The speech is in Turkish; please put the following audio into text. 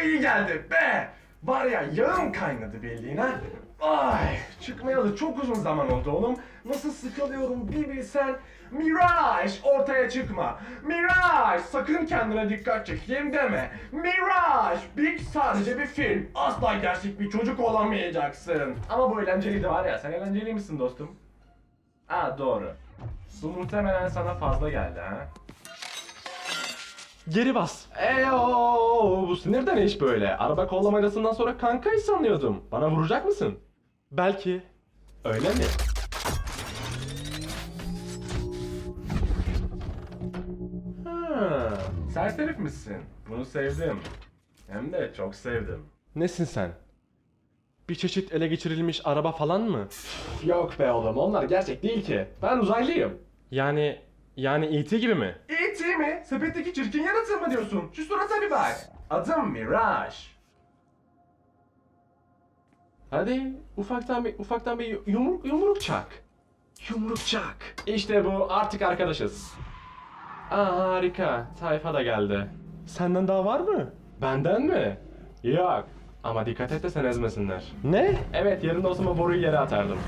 Bu iyi geldi be. Var ya yağım kaynadı bildiğine. Ay çıkmayalı çok uzun zaman oldu oğlum. Nasıl sıkılıyorum bir bilsen. Mirage ortaya çıkma. Mirage sakın kendine dikkat çekeyim deme. Mirage Big sadece bir film. Asla gerçek bir çocuk olamayacaksın. Ama bu eğlenceliydi var ya sen eğlenceli misin dostum? Aa doğru. Bu muhtemelen sana fazla geldi ha. Geri bas. Eyo, bu sinir de ne iş böyle? Araba kollama arasından sonra kankayı sanıyordum. Bana vuracak mısın? Belki. Öyle mi? Ha, serseri misin? Bunu sevdim. Hem de çok sevdim. Nesin sen? Bir çeşit ele geçirilmiş araba falan mı? Yok be oğlum onlar gerçek değil ki. Ben uzaylıyım. Yani yani E.T. gibi mi? E.T. mi? Sepetteki çirkin yaratığı mı diyorsun? Şu surata bir bak. Adım Mirage. Hadi ufaktan bir ufaktan bir yumruk yumruk çak. Yumruk çak. İşte bu artık arkadaşız. Aa harika. Tayfa da geldi. Senden daha var mı? Benden mi? Yok. Ama dikkat et de sen ezmesinler. Ne? Evet yerinde olsam o boruyu yere atardım.